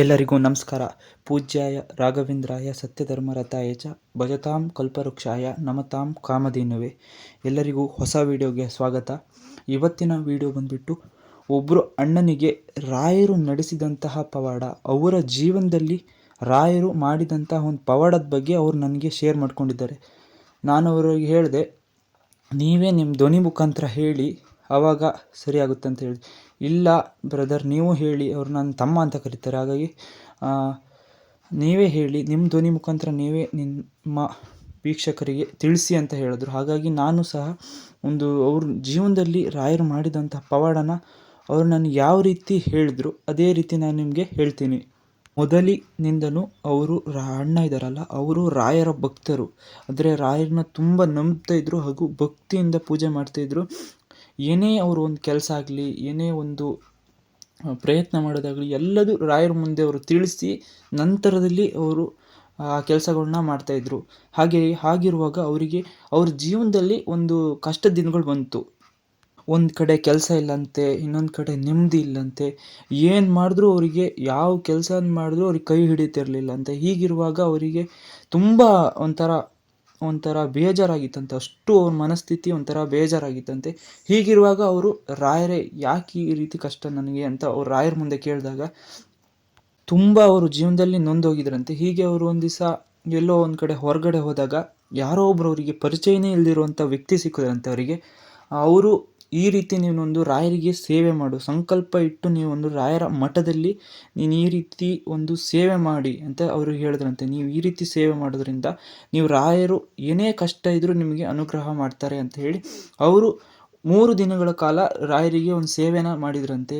ಎಲ್ಲರಿಗೂ ನಮಸ್ಕಾರ. ಪೂಜ್ಯಾಯ ರಾಘವೇಂದ್ರಾಯ ಸತ್ಯಧರ್ಮರತಾಯ ಚ ಭಜತಾಂ ಕಲ್ಪವೃಕ್ಷಾಯ ನಮತಾಂ ಕಾಮಧೇನುವೆ. ಎಲ್ಲರಿಗೂ ಹೊಸ ವಿಡಿಯೋಗೆ ಸ್ವಾಗತ. ಇವತ್ತಿನ ವಿಡಿಯೋ ಬಂದ್ಬಿಟ್ಟು ಒಬ್ಬರು ಅಣ್ಣನಿಗೆ ರಾಯರು ನಡೆಸಿದಂತಹ ಪವಾಡ, ಅವರ ಜೀವನದಲ್ಲಿ ರಾಯರು ಮಾಡಿದಂತಹ ಒಂದು ಪವಾಡದ ಬಗ್ಗೆ ಅವರು ನನಗೆ ಶೇರ್ ಮಾಡ್ಕೊಂಡಿದ್ದಾರೆ. ನಾನು ಅವರಿಗೆ ಹೇಳಿದೆ, ನೀವೇ ನಿಮ್ಮ ಧ್ವನಿ ಮುಖಾಂತರ ಹೇಳಿ ಆವಾಗ ಸರಿಯಾಗುತ್ತೆ ಅಂತ ಹೇಳಿ. ಇಲ್ಲ ಬ್ರದರ್ ನೀವು ಹೇಳಿ, ಅವ್ರು ನನ್ನ ತಮ್ಮ ಅಂತ ಕರೀತಾರೆ. ಹಾಗಾಗಿ ನೀವೇ ಹೇಳಿ ನಿಮ್ಮ ಧ್ವನಿ ಮುಖಾಂತರ ನೀವೇ ನಿಮ್ಮ ವೀಕ್ಷಕರಿಗೆ ತಿಳಿಸಿ ಅಂತ ಹೇಳಿದ್ರು. ಹಾಗಾಗಿ ನಾನು ಸಹ ಒಂದು, ಅವ್ರ ಜೀವನದಲ್ಲಿ ರಾಯರು ಮಾಡಿದಂಥ ಪವಾಡನ ಅವ್ರು ನನಗೆ ಯಾವ ರೀತಿ ಹೇಳಿದ್ರು, ಅದೇ ರೀತಿ ನಾನು ನಿಮಗೆ ಹೇಳ್ತೀನಿ. ಮೊದಲಿನಿಂದಲೂ ಅವರು ಅಣ್ಣ ಇದ್ದಾರಲ್ಲ ಅವರು ರಾಯರ ಭಕ್ತರು. ಅಂದರೆ ರಾಯರನ್ನ ತುಂಬ ನಂಬ್ತಾ ಇದ್ರು ಹಾಗೂ ಭಕ್ತಿಯಿಂದ ಪೂಜೆ ಮಾಡ್ತಾ ಏನೇ ಅವರು ಒಂದು ಕೆಲಸ ಆಗಲಿ, ಏನೇ ಒಂದು ಪ್ರಯತ್ನ ಮಾಡೋದಾಗಲಿ, ಎಲ್ಲದೂ ರಾಯರ ಮುಂದೆ ಅವರು ತಿಳಿಸಿ ನಂತರದಲ್ಲಿ ಅವರು, ಆ ಕೆಲಸಗಳನ್ನ ಮಾಡ್ತಾಯಿದ್ರು ಹಾಗೆ, ಹಾಗಿರುವಾಗ ಅವರಿಗೆ, ಅವ್ರ ಜೀವನದಲ್ಲಿ ಒಂದು ಕಷ್ಟದ ದಿನಗಳು ಬಂತು. ಒಂದು ಕಡೆ ಕೆಲಸ ಇಲ್ಲಂತೆ, ಇನ್ನೊಂದು ಕಡೆ ನೆಮ್ಮದಿ ಇಲ್ಲಂತೆ. ಏನು ಮಾಡಿದ್ರೂ ಅವರಿಗೆ, ಯಾವ ಕೆಲಸ ಮಾಡಿದ್ರೂ ಅವ್ರಿಗೆ ಕೈ ಹಿಡಿತಿರಲಿಲ್ಲ ಅಂತೆ. ಹೀಗಿರುವಾಗ ಅವರಿಗೆ ತುಂಬ ಒಂಥರ ಒಂಥರ ಬೇಜಾರಾಗಿತ್ತಂತೆ. ಅಷ್ಟು ಅವ್ರ ಮನಸ್ಥಿತಿ ಒಂಥರ ಬೇಜಾರಾಗಿತ್ತಂತೆ. ಹೀಗಿರುವಾಗ ಅವರು, ರಾಯರೇ, ಯಾಕೆ ಈ ರೀತಿ ಕಷ್ಟ ನನಗೆ? ಅಂತ ಅವ್ರು ರಾಯರ ಮುಂದೆ ಕೇಳಿದಾಗ, ತುಂಬ ಅವರು ಜೀವನದಲ್ಲಿ ನೊಂದೋಗಿದ್ರಂತೆ. ಹೀಗೆ ಅವರು ಒಂದು ದಿವಸ ಎಲ್ಲೋ ಒಂದು ಕಡೆ ಹೊರಗಡೆ ಹೋದಾಗ, ಯಾರೋ ಒಬ್ರು ಅವರಿಗೆ ಪರಿಚಯನೇ ಇಲ್ದಿರುವಂಥ ವ್ಯಕ್ತಿ ಸಿಕ್ಕಿದ್ರಂತೆ ಅವರಿಗೆ. ಅವರು ಈ ರೀತಿ ನೀನೊಂದು ರಾಯರಿಗೆ ಸೇವೆ ಮಾಡು. ಸಂಕಲ್ಪ ಇಟ್ಟು ನೀವೊಂದು ರಾಯರ ಮಠದಲ್ಲಿ ನೀನು ಈ ರೀತಿ ಒಂದು ಸೇವೆ ಮಾಡಿ ಅಂತ ಅವರು ಹೇಳಿದ್ರಂತೆ. ನೀವು ಈ ರೀತಿ ಸೇವೆ ಮಾಡೋದ್ರಿಂದ ನೀವು ರಾಯರು ಏನೇ ಕಷ್ಟ ಇದ್ದರೂ ನಿಮಗೆ ಅನುಗ್ರಹ ಮಾಡ್ತಾರೆ ಅಂತ ಹೇಳಿ ಅವರು ಮೂರು ದಿನಗಳ ಕಾಲ ರಾಯರಿಗೆ ಒಂದು ಸೇವೆನ ಮಾಡಿದ್ರಂತೆ.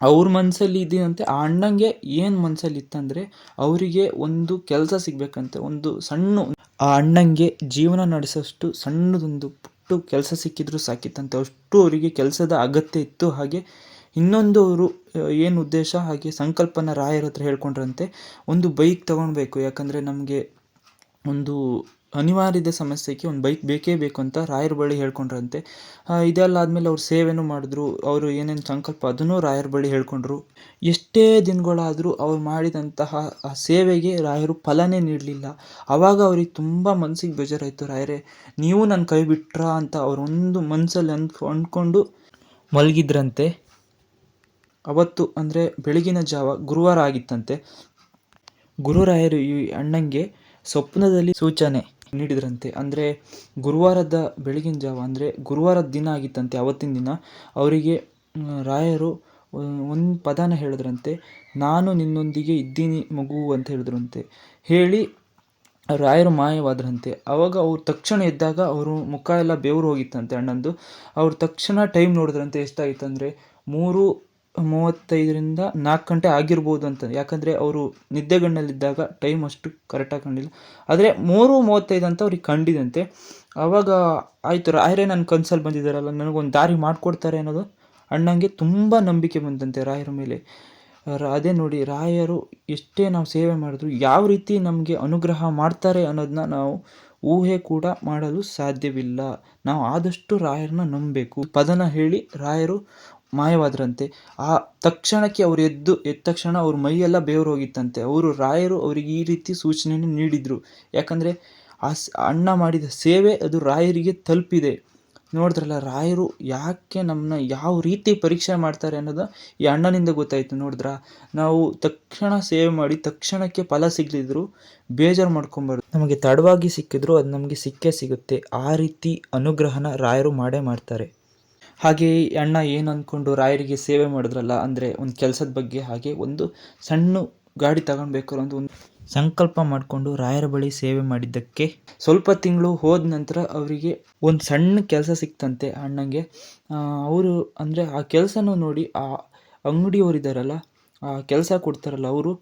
ಅವ್ರ ಮನಸ್ಸಲ್ಲಿ ಇದೆಯಂತೆ ಆ ಅಣ್ಣಂಗೆ ಏನು ಮನಸ್ಸಲ್ಲಿ ಇತ್ತಂದರೆ ಅವರಿಗೆ ಒಂದು ಕೆಲಸ ಸಿಗಬೇಕಂತೆ. ಒಂದು ಸಣ್ಣ, ಆ ಅಣ್ಣಂಗೆ ಜೀವನ ನಡೆಸೋಷ್ಟು ಸಣ್ಣದೊಂದು ಪುಟ್ಟು ಕೆಲಸ ಸಿಕ್ಕಿದ್ರು ಸಾಕಿತ್ತಂತೆ ಅಷ್ಟು ಅವರಿಗೆ ಕೆಲಸದ ಅಗತ್ಯ ಇತ್ತು. ಹಾಗೆ ಇನ್ನೊಂದು ಅವರು ಏನು ಉದ್ದೇಶ? ಹಾಗೆ ಸಂಕಲ್ಪನ ರಾಯರ ಹತ್ರ ಹೇಳ್ಕೊಂಡ್ರಂತೆ, ಒಂದು ಬೈಕ್ ತಗೊಳ್ಬೇಕು. ಯಾಕಂದರೆ ನಮಗೆ ಒಂದು ಅನಿವಾರ್ಯದ ಸಮಸ್ಯೆಗೆ ಒಂದು ಬೈಕ್ ಬೇಕೇ ಬೇಕು ಅಂತ ರಾಯರ ಬಳಿ ಹೇಳ್ಕೊಂಡ್ರಂತೆ. ಇದೆಲ್ಲ ಆದಮೇಲೆ ಅವ್ರು ಸೇವೆನೂ ಮಾಡಿದ್ರು, ಅವರು ಏನೇನು ಸಂಕಲ್ಪ ಅದನ್ನು ರಾಯರ ಬಳಿ ಹೇಳ್ಕೊಂಡ್ರು. ಎಷ್ಟೇ ದಿನಗಳಾದರೂ ಅವ್ರು ಮಾಡಿದಂತಹ ಆ ಸೇವೆಗೆ ರಾಯರು ಫಲನೇ ನೀಡಲಿಲ್ಲ. ಆವಾಗ ಅವ್ರಿಗೆ ತುಂಬ ಮನಸ್ಸಿಗೆ ಬೇಜಾರಾಯಿತು, ರಾಯರೇ, ನೀವು ನನ್ನ ಕೈ ಬಿಟ್ರಾ? ಅಂತ ಅವ್ರು ಒಂದು ಮನಸ್ಸಲ್ಲಿ ಅಂದ್ಕೊ, ಅಂದ್ಕೊಂಡು ಮಲಗಿದ್ರಂತೆ. ಅವತ್ತು ಅಂದರೆ ಬೆಳಗಿನ ಜಾವ ಗುರುವಾರ ಆಗಿತ್ತಂತೆ. ಗುರುರಾಯರು ಈ ಅಣ್ಣಂಗೆ ಸ್ವಪ್ನದಲ್ಲಿ ಸೂಚನೆ ನೀಡಿದ್ರಂತೆ. ಅಂದರೆ ಗುರುವಾರದ ಬೆಳಗಿನ ಜಾವ, ಅಂದರೆ ಗುರುವಾರದ ದಿನ ಆಗಿತ್ತಂತೆ, ಅವತ್ತಿನ ದಿನ ಅವರಿಗೆ ರಾಯರು ಒಂದು ಪದನ ಹೇಳಿದ್ರಂತೆ, ನಾನು ನಿನ್ನೊಂದಿಗೆ ಇದ್ದೀನಿ ಮಗು ಅಂತ ಹೇಳಿದ್ರಂತೆ. ಹೇಳಿ ರಾಯರು ಮಾಯವಾದ್ರಂತೆ. ಅವಾಗ ಅವ್ರು ತಕ್ಷಣ ಎದ್ದಾಗ ಅವರು ಮುಖ ಎಲ್ಲ ಬೆವರು ಹೋಗಿತ್ತಂತೆ ಅಣ್ಣಂದು. ಅವ್ರು ತಕ್ಷಣ ಟೈಮ್ ನೋಡಿದ್ರಂತೆ ಎಷ್ಟಾಗಿತ್ತಂದರೆ, ಮೂರು ಮೂವತ್ತೈದರಿಂದ ನಾಲ್ಕು ಗಂಟೆ ಆಗಿರ್ಬೋದು ಅಂತ. ಯಾಕಂದರೆ ಅವರು ನಿದ್ದೆಗಣ್ಣಲ್ಲಿದ್ದಾಗ ಟೈಮ್ ಅಷ್ಟು ಕರೆಕ್ಟಾಗಿ ಕಂಡಿಲ್ಲ ಆದರೆ ಮೂರು ಮೂವತ್ತೈದು ಅಂತ ಅವ್ರಿಗೆ ಕಂಡಿದಂತೆ. ಆವಾಗ ಆಯಿತು ರಾಯರೇ ನನ್ನ ಕನ್ಸಲ್ಲಿ ಬಂದಿದ್ದಾರಲ್ಲ, ನನಗೊಂದು ದಾರಿ ಮಾಡಿಕೊಡ್ತಾರೆ ಅನ್ನೋದು ಅಣ್ಣಂಗೆ ತುಂಬ ನಂಬಿಕೆ ಬಂದಂತೆ ರಾಯರ ಮೇಲೆ. ಅದೇ ನೋಡಿ ರಾಯರು ಎಷ್ಟೇ ನಾವು ಸೇವೆ ಮಾಡಿದ್ರು ಯಾವ ರೀತಿ ನಮಗೆ ಅನುಗ್ರಹ ಮಾಡ್ತಾರೆ ಅನ್ನೋದನ್ನ ನಾವು ಊಹೆ ಕೂಡ ಮಾಡಲು ಸಾಧ್ಯವಿಲ್ಲ. ನಾವು ಆದಷ್ಟು ರಾಯರನ್ನ ನಂಬಬೇಕು. ಪದನ ಹೇಳಿ ರಾಯರು ಮಾಯವಾದ್ರಂತೆ. ಆ ತಕ್ಷಣಕ್ಕೆ ಅವರು ಎದ್ದು, ಎದ್ದ ತಕ್ಷಣ ಅವ್ರ ಮೈಯೆಲ್ಲ ಬೆವರು ಹೋಗಿತ್ತಂತೆ. ಅವರು ರಾಯರು ಅವರಿಗೆ ಈ ರೀತಿ ಸೂಚನೆಯನ್ನು ನೀಡಿದರು. ಯಾಕಂದರೆ ಆ ಅಣ್ಣ ಮಾಡಿದ ಸೇವೆ ಅದು ರಾಯರಿಗೆ ತಲುಪಿದೆ. ನೋಡಿದ್ರಲ್ಲ, ರಾಯರು ಯಾಕೆ ನಮ್ಮನ್ನ ಯಾವ ರೀತಿ ಪರೀಕ್ಷೆ ಮಾಡ್ತಾರೆ ಅನ್ನೋದು ಈ ಅಣ್ಣನಿಂದ ಗೊತ್ತಾಯಿತು. ನೋಡಿದ್ರ? ನಾವು ತಕ್ಷಣ ಸೇವೆ ಮಾಡಿ ತಕ್ಷಣಕ್ಕೆ ಫಲ ಸಿಗಲಿದ್ರು ಬೇಜಾರು ಮಾಡ್ಕೊಬಾರ್ದು. ನಮಗೆ ತಡವಾಗಿ ಸಿಕ್ಕಿದ್ರು, ಅದು ನಮಗೆ ಸಿಕ್ಕೇ ಸಿಗುತ್ತೆ. ಆ ರೀತಿ ಅನುಗ್ರಹನ ರಾಯರು ಮಾಡೇ ಮಾಡ್ತಾರೆ. ಹಾಗೆ ಅಣ್ಣ ಏನು ಅಂದ್ಕೊಂಡು ರಾಯರಿಗೆ ಸೇವೆ ಮಾಡಿದ್ರಲ್ಲ, ಅಂದರೆ ಒಂದು ಕೆಲಸದ ಬಗ್ಗೆ ಹಾಗೆ ಒಂದು ಸಣ್ಣ ಗಾಡಿ ತಗೊಳ್ಬೇಕು ಅಂತ ಒಂದು ಸಂಕಲ್ಪ ಮಾಡಿಕೊಂಡು ರಾಯರ ಬಳಿ ಸೇವೆ ಮಾಡಿದ್ದಕ್ಕೆ ಸ್ವಲ್ಪ ತಿಂಗಳು ಹೋದ ನಂತರ ಅವರಿಗೆ ಒಂದು ಸಣ್ಣ ಕೆಲಸ ಸಿಕ್ತಂತೆ ಅಣ್ಣಂಗೆ. ಅವರು ಅಂದರೆ ಆ ಕೆಲಸನೂ ನೋಡಿ ಆ ಅಂಗಡಿಯವರಿದ್ದಾರಲ್ಲ ಆ ಕೆಲಸ ಕೊಡ್ತಾರಲ್ಲ ಅವರು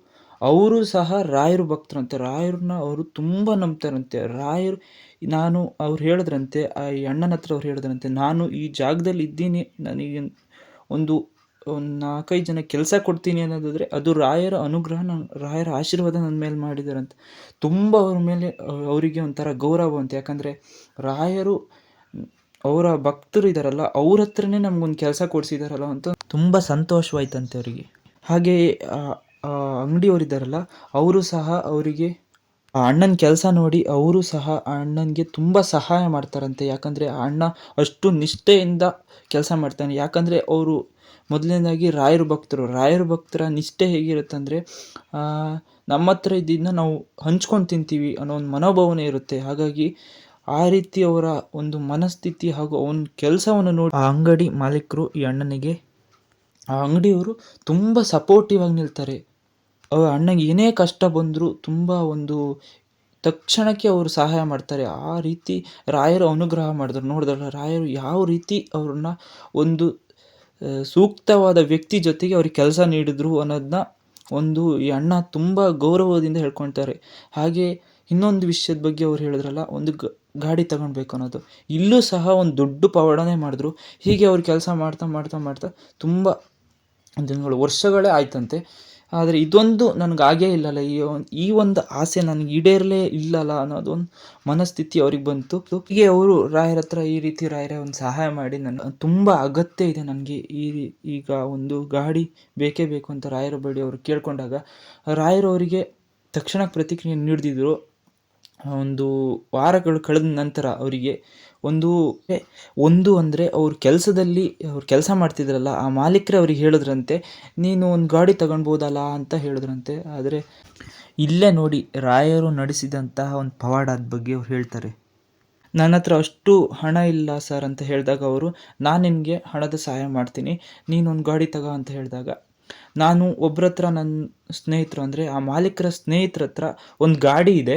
ಅವರು ಸಹ ರಾಯರು ಭಕ್ತರಂತೆ, ರಾಯರನ್ನ ಅವರು ತುಂಬ ನಂಬ್ತಾರಂತೆ. ರಾಯರು, ನಾನು ಅವ್ರು ಹೇಳಿದ್ರಂತೆ, ಆ ಅಣ್ಣನ ಹತ್ರ ಅವ್ರು ಹೇಳಿದ್ರಂತೆ, ನಾನು ಈ ಜಾಗದಲ್ಲಿ ಇದ್ದೀನಿ, ನನಗೆ ಒಂದು ಒಂದು ನಾಲ್ಕೈದು ಜನ ಕೆಲಸ ಕೊಡ್ತೀನಿ ಅನ್ನೋದಾದರೆ ಅದು ರಾಯರ ಅನುಗ್ರಹ ನನ್ನ ರಾಯರ ಆಶೀರ್ವಾದ ನನ್ನ ಮೇಲೆ ಮಾಡಿದಾರಂತೆ. ತುಂಬ ಅವ್ರ ಮೇಲೆ ಅವರಿಗೆ ಒಂಥರ ಗೌರವ ಅಂತ. ಯಾಕಂದರೆ ರಾಯರು, ಅವರ ಭಕ್ತರು ಇದ್ದಾರಲ್ಲ ಅವ್ರ ಹತ್ರನೇ ನಮಗೊಂದು ಕೆಲಸ ಕೊಡಿಸಿದಾರಲ್ಲ ಅಂತ ತುಂಬ ಸಂತೋಷವಾಯ್ತಂತೆ ಅವರಿಗೆ. ಹಾಗೆ ಆ ಅಂಗಡಿಯವರಿದ್ದಾರಲ್ಲ, ಅವರು ಸಹ ಅವರಿಗೆ ಅಣ್ಣನ ಕೆಲಸ ನೋಡಿ ಅವರು ಸಹ ಅಣ್ಣನಿಗೆ ತುಂಬ ಸಹಾಯ ಮಾಡ್ತಾರಂತೆ. ಯಾಕಂದರೆ ಆ ಅಣ್ಣ ಅಷ್ಟು ನಿಷ್ಠೆಯಿಂದ ಕೆಲಸ ಮಾಡ್ತಾನೆ. ಯಾಕಂದರೆ ಅವರು ಮೊದಲನೇದಾಗಿ ರಾಯರ ಭಕ್ತರು. ರಾಯರ ಭಕ್ತರ ನಿಷ್ಠೆ ಹೇಗಿರುತ್ತಂದರೆ ನಮ್ಮ ಹತ್ರ ಇದ್ದಿದ್ದನ್ನ ನಾವು ಹಂಚ್ಕೊಂಡು ತಿಂತೀವಿ ಅನ್ನೋ ಒಂದು ಮನೋಭಾವನೆ ಇರುತ್ತೆ. ಹಾಗಾಗಿ ಆ ರೀತಿ ಅವರ ಒಂದು ಮನಸ್ಥಿತಿ ಹಾಗೂ ಅವನ ಕೆಲಸವನ್ನು ನೋಡಿ ಆ ಅಂಗಡಿ ಮಾಲೀಕರು ಈ ಅಣ್ಣನಿಗೆ, ಆ ಅಂಗಡಿಯವರು ತುಂಬ ಸಪೋರ್ಟಿವ್ ಆಗಿ ನಿಲ್ತಾರೆ. ಅವ್ರ ಅಣ್ಣಗೆ ಏನೇ ಕಷ್ಟ ಬಂದರೂ ತುಂಬ ಒಂದು ತಕ್ಷಣಕ್ಕೆ ಅವರು ಸಹಾಯ ಮಾಡ್ತಾರೆ. ಆ ರೀತಿ ರಾಯರು ಅನುಗ್ರಹ ಮಾಡಿದ್ರು. ನೋಡಿದ್ರಲ್ಲ ರಾಯರು ಯಾವ ರೀತಿ ಅವ್ರನ್ನ ಒಂದು ಸೂಕ್ತವಾದ ವ್ಯಕ್ತಿ ಜೊತೆಗೆ ಅವ್ರಿಗೆ ಕೆಲಸ ನೀಡಿದ್ರು ಅನ್ನೋದನ್ನ ಒಂದು ಈ ಅಣ್ಣ ತುಂಬ ಗೌರವದಿಂದ ಹೇಳ್ಕೊಳ್ತಾರೆ. ಹಾಗೆ ಇನ್ನೊಂದು ವಿಷಯದ ಬಗ್ಗೆ ಅವ್ರು ಹೇಳಿದ್ರಲ್ಲ, ಒಂದು ಗಾಡಿ ತಗೊಳ್ಬೇಕು ಅನ್ನೋದು. ಇಲ್ಲೂ ಸಹ ಒಂದು ದೊಡ್ಡ ಪವಾಡನೇ ಮಾಡಿದ್ರು. ಹೀಗೆ ಅವ್ರು ಕೆಲಸ ಮಾಡ್ತಾ ಮಾಡ್ತಾ ಮಾಡ್ತಾ ತುಂಬ ದಿನಗಳು, ವರ್ಷಗಳೇ ಆಯ್ತಂತೆ. ಆದರೆ ಇದೊಂದು ನನಗೆ ಆಗೇ ಇಲ್ಲಲ್ಲ. ಈ ಈ ಒಂದು ಆಸೆ ನನಗೆ ಈಡೇರಲೇ ಇಲ್ಲಲ್ಲ ಅನ್ನೋದೊಂದು ಮನಸ್ಥಿತಿ ಅವ್ರಿಗೆ ಬಂತು. ಹೀಗೆ ಅವರು ರಾಯರ ಹತ್ರ ಈ ರೀತಿ ರಾಯರೇ ಒಂದು ಸಹಾಯ ಮಾಡಿ ನನ್ನ, ತುಂಬ ಅಗತ್ಯ ಇದೆ ನನಗೆ ಈ ಈಗ ಒಂದು ಗಾಡಿ ಬೇಕೇ ಬೇಕು ಅಂತ ರಾಯರ ಬಳಿ ಅವರು ಕೇಳ್ಕೊಂಡಾಗ, ರಾಯರು ಅವರಿಗೆ ತಕ್ಷಣ ಪ್ರತಿಕ್ರಿಯೆ ನೀಡಿದ್ರು ಒಂದು ವಾರಗಳು ಕಳೆದ ನಂತರ ಅವರಿಗೆ ಒಂದು ಒಂದು ಅಂದರೆ ಅವ್ರ ಕೆಲಸದಲ್ಲಿ, ಅವ್ರು ಕೆಲಸ ಮಾಡ್ತಿದ್ರಲ್ಲ, ಆ ಮಾಲೀಕರೇ ಅವ್ರಿಗೆ ಹೇಳಿದ್ರಂತೆ, ನೀನು ಒಂದು ಗಾಡಿ ತಗೊಳ್ಬೋದಲ್ಲ ಅಂತ ಹೇಳಿದ್ರಂತೆ. ಆದರೆ ಇಲ್ಲೇ ನೋಡಿ ರಾಯರು ನಡೆಸಿದಂತಹ ಒಂದು ಪವಾಡದ ಬಗ್ಗೆ ಅವ್ರು ಹೇಳ್ತಾರೆ. ನನ್ನ ಹತ್ರ ಅಷ್ಟು ಹಣ ಇಲ್ಲ ಸರ್ ಅಂತ ಹೇಳಿದಾಗ ಅವರು, ನಾನು ನಿನಗೆ ಹಣದ ಸಹಾಯ ಮಾಡ್ತೀನಿ ನೀನೊಂದು ಗಾಡಿ ತಗೋ ಅಂತ ಹೇಳಿದಾಗ, ನಾನು ಒಬ್ಬರ ಹತ್ರ ನನ್ನ ಸ್ನೇಹಿತರು ಅಂದರೆ ಆ ಮಾಲೀಕರ ಸ್ನೇಹಿತರ ಹತ್ರ ಒಂದು ಗಾಡಿ ಇದೆ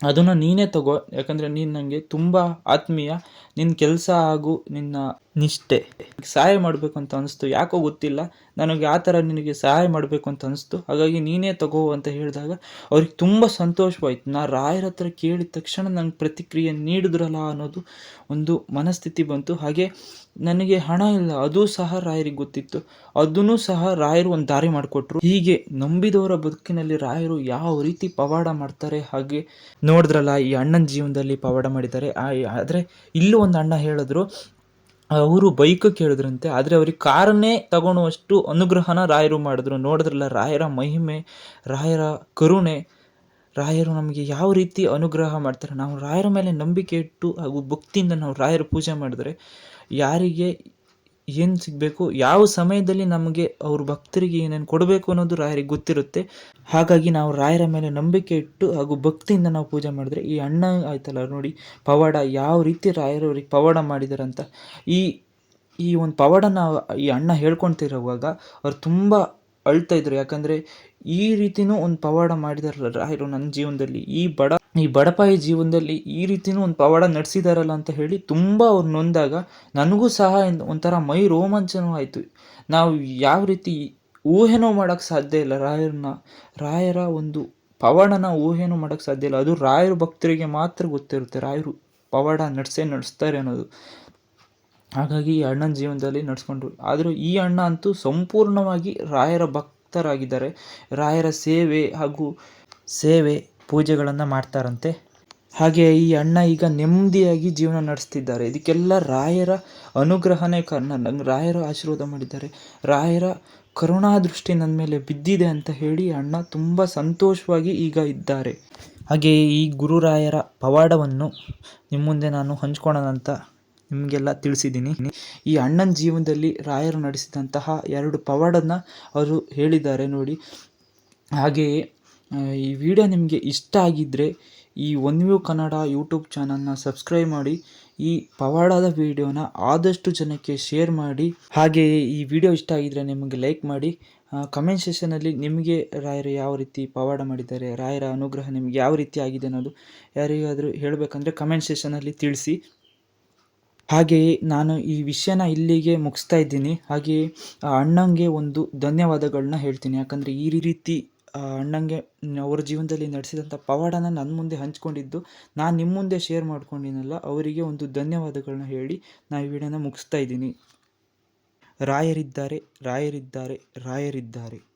ಅದನ್ನು ನೀನೇ ತಗೋ. ಯಾಕಂದರೆ ನೀನು ನನಗೆ ತುಂಬ ಆತ್ಮೀಯ ನಿನ್ನ ಕೆಲಸ ಹಾಗೂ ನಿನ್ನ ನಿಷ್ಠೆ. ಸಹಾಯ ಮಾಡಬೇಕು ಅಂತ ಅನಿಸ್ತು. ಯಾಕೋ ಗೊತ್ತಿಲ್ಲ. ನನಗೆ ಆ ಥರ ನಿನಗೆ ಸಹಾಯ ಮಾಡಬೇಕು ಅಂತ ಅನಿಸ್ತು. ಹಾಗಾಗಿ ನೀನೇ ತಗೋ ಅಂತ ಹೇಳಿದಾಗ ಅವ್ರಿಗೆ ತುಂಬ ಸಂತೋಷವಾಯಿತು. ನಾ ರಾಯರ ಹತ್ರ ಕೇಳಿದ ತಕ್ಷಣ ನಂಗೆ ಪ್ರತಿಕ್ರಿಯೆ ನೀಡಿದ್ರಲ್ಲ ಅನ್ನೋದು ಒಂದು ಮನಸ್ಥಿತಿ ಬಂತು. ಹಾಗೆ ನನಗೆ ಹಣ ಇಲ್ಲ. ಅದು ಸಹ ರಾಯರಿಗೆ ಗೊತ್ತಿತ್ತು. ಅದನ್ನು ಸಹ ರಾಯರು ಒಂದು ದಾರಿ ಮಾಡಿಕೊಟ್ರು. ಹೀಗೆ ನಂಬಿದವರ ಬದುಕಿನಲ್ಲಿ ರಾಯರು ಯಾವ ರೀತಿ ಪವಾಡ ಮಾಡ್ತಾರೆ ಹಾಗೆ ನೋಡಿದ್ರಲ್ಲ, ಈ ಅಣ್ಣನ ಜೀವನದಲ್ಲಿ ಪವಾಡ ಮಾಡಿದ್ದಾರೆ. ಆದರೆ ಇಲ್ಲೂ ಒಂದು ಅಣ್ಣ ಹೇಳಿದ್ರು ಅವರು ಬೈಕ್ ಕೇಳಿದ್ರಂತೆ, ಆದರೆ ಅವ್ರಿಗೆ ಕಾರನ್ನೇ ತಗೊಳ್ಳುವಷ್ಟು ಅನುಗ್ರಹನ ರಾಯರು ಮಾಡಿದ್ರು. ನೋಡಿದ್ರಲ್ಲ, ರಾಯರ ಮಹಿಮೆ, ರಾಯರ ಕರುಣೆ, ರಾಯರು ನಮಗೆ ಯಾವ ರೀತಿ ಅನುಗ್ರಹ ಮಾಡ್ತಾರೆ. ನಾವು ರಾಯರ ಮೇಲೆ ನಂಬಿಕೆ ಇಟ್ಟು ಹಾಗೂ ಭಕ್ತಿಯಿಂದ ನಾವು ರಾಯರ ಪೂಜೆ ಮಾಡಿದ್ರೆ, ಯಾರಿಗೆ ಏನು ಸಿಗಬೇಕು? ಯಾವ ಸಮಯದಲ್ಲಿ ನಮಗೆ ಅವ್ರ ಭಕ್ತರಿಗೆ ಏನೇನು ಕೊಡಬೇಕು ಅನ್ನೋದು ರಾಯರಿಗೆ ಗೊತ್ತಿರುತ್ತೆ. ಹಾಗಾಗಿ ನಾವು ರಾಯರ ಮೇಲೆ ನಂಬಿಕೆ ಇಟ್ಟು ಹಾಗೂ ಭಕ್ತಿಯಿಂದ ನಾವು ಪೂಜೆ ಮಾಡಿದ್ರೆ ಈ ಅಣ್ಣ ಆಯ್ತಲ್ಲ ನೋಡಿ, ಪವಾಡ ಯಾವ ರೀತಿ ರಾಯರವ್ರಿಗೆ ಪವಾಡ ಮಾಡಿದಾರಂತ. ಈ ಈ ಒಂದು ಪವಾಡನ ಈ ಅಣ್ಣ ಹೇಳ್ಕೊಳ್ತಿರುವಾಗ ಅವ್ರು ತುಂಬ ಅಳ್ತಾ ಇದ್ರು. ಯಾಕಂದರೆ ಈ ರೀತಿನೂ ಒಂದು ಪವಾಡ ಮಾಡಿದಾರಲ್ಲ ರಾಯರು ನನ್ನ ಜೀವನದಲ್ಲಿ. ಈ ಬಡ ಈ ಬಡಪಾಯಿ ಜೀವನದಲ್ಲಿ ಈ ರೀತಿನೂ ಒಂದು ಪವಾಡ ನಡೆಸಿದಾರಲ್ಲ ಅಂತ ಹೇಳಿ ತುಂಬ ಅವ್ರು ನೊಂದಾಗ ನನಗೂ ಸಹ ಒಂಥರ ಮೈ ರೋಮಾಂಚನೂ ಆಯಿತು. ನಾವು ಯಾವ ರೀತಿ ಊಹೆನೂ ಮಾಡೋಕ್ಕೆ ಸಾಧ್ಯ ಇಲ್ಲ. ರಾಯರನ್ನ, ರಾಯರ ಒಂದು ಪವಾಡನ ಊಹೆನೂ ಮಾಡೋಕ್ಕೆ ಸಾಧ್ಯ ಇಲ್ಲ. ಅದು ರಾಯರ ಭಕ್ತರಿಗೆ ಮಾತ್ರ ಗೊತ್ತಿರುತ್ತೆ. ರಾಯರು ಪವಾಡ ನಡೆಸೇ ನಡೆಸ್ತಾರೆ ಅನ್ನೋದು. ಹಾಗಾಗಿ ಈ ಅಣ್ಣನ ಜೀವನದಲ್ಲಿ ನಡೆಸ್ಕೊಂಡ್ರು. ಆದರೂ ಈ ಅಣ್ಣ ಅಂತೂ ಸಂಪೂರ್ಣವಾಗಿ ರಾಯರ ಭಕ್ತರಾಗಿದ್ದಾರೆ. ರಾಯರ ಸೇವೆ ಹಾಗೂ ಸೇವೆ ಪೂಜೆಗಳನ್ನು ಮಾಡ್ತಾರಂತೆ. ಹಾಗೆ ಈ ಅಣ್ಣ ಈಗ ನೆಮ್ಮದಿಯಾಗಿ ಜೀವನ ನಡೆಸ್ತಿದ್ದಾರೆ. ಇದಕ್ಕೆಲ್ಲ ರಾಯರ ಅನುಗ್ರಹನೇ ಕಾರಣ. ನಂಗೆ ರಾಯರ ಆಶೀರ್ವಾದ ಮಾಡಿದ್ದಾರೆ. ರಾಯರ ಕರುಣಾದೃಷ್ಟಿ ನನ್ನ ಮೇಲೆ ಬಿದ್ದಿದೆ ಅಂತ ಹೇಳಿ ಅಣ್ಣ ತುಂಬ ಸಂತೋಷವಾಗಿ ಈಗ ಇದ್ದಾರೆ. ಹಾಗೆ ಈ ಗುರುರಾಯರ ಪವಾಡವನ್ನು ನಿಮ್ಮ ಮುಂದೆ ನಾನು ಹಂಚ್ಕೊಳ್ಳೋಣ ಅಂತ ನಿಮಗೆಲ್ಲ ತಿಳಿಸಿದ್ದೀನಿ. ಈ ಅಣ್ಣನ ಜೀವನದಲ್ಲಿ ರಾಯರು ನಡೆಸಿದಂತಹ ಎರಡು ಪವಾಡನ ಅವರು ಹೇಳಿದ್ದಾರೆ ನೋಡಿ. ಹಾಗೆಯೇ ಈ ವಿಡಿಯೋ ನಿಮಗೆ ಇಷ್ಟ ಆಗಿದ್ದರೆ ಈ ಒನ್ ವ್ಯೂ ಕನ್ನಡ ಯೂಟ್ಯೂಬ್ ಚಾನಲ್ನ ಸಬ್ಸ್ಕ್ರೈಬ್ ಮಾಡಿ, ಈ ಪವಾಡದ ವಿಡಿಯೋನ ಆದಷ್ಟು ಜನಕ್ಕೆ ಶೇರ್ ಮಾಡಿ. ಹಾಗೆಯೇ ಈ ವಿಡಿಯೋ ಇಷ್ಟ ಆಗಿದ್ದರೆ ನಿಮಗೆ ಲೈಕ್ ಮಾಡಿ. ಕಮೆಂಟ್ ಸೆಷನಲ್ಲಿ ನಿಮಗೆ ರಾಯರು ಯಾವ ರೀತಿ ಪವಾಡ ಮಾಡಿದ್ದಾರೆ, ರಾಯರ ಅನುಗ್ರಹ ನಿಮಗೆ ಯಾವ ರೀತಿ ಆಗಿದೆ ಅನ್ನೋದು ಯಾರಿಗಾದರೂ ಹೇಳಬೇಕಂದ್ರೆ ಕಮೆಂಟ್ ಸೆಷನಲ್ಲಿ ತಿಳಿಸಿ. ಹಾಗೆಯೇ ನಾನು ಈ ವಿಷಯನ ಇಲ್ಲಿಗೆ ಮುಗಿಸ್ತಾ ಇದ್ದೀನಿ. ಹಾಗೆಯೇ ಅಣ್ಣಂಗೆ ಒಂದು ಧನ್ಯವಾದಗಳನ್ನ ಹೇಳ್ತೀನಿ. ಯಾಕಂದರೆ ಈ ರೀತಿ ಅಣ್ಣಂಗೆ ಅವ್ರ ಜೀವನದಲ್ಲಿ ನಡೆಸಿದಂಥ ಪವಾಡನ ನನ್ನ ಮುಂದೆ ಹಂಚ್ಕೊಂಡಿದ್ದು, ನಾನು ನಿಮ್ಮ ಮುಂದೆ ಶೇರ್ ಮಾಡ್ಕೊಂಡಿನಲ್ಲ, ಅವರಿಗೆ ಒಂದು ಧನ್ಯವಾದಗಳನ್ನ ಹೇಳಿ ನಾನು ಈ ವಿಡಿಯೋನ ಮುಗಿಸ್ತಾ ಇದ್ದೀನಿ. ರಾಯರಿದ್ದಾರೆ ರಾಯರಿದ್ದಾರೆ ರಾಯರಿದ್ದಾರೆ.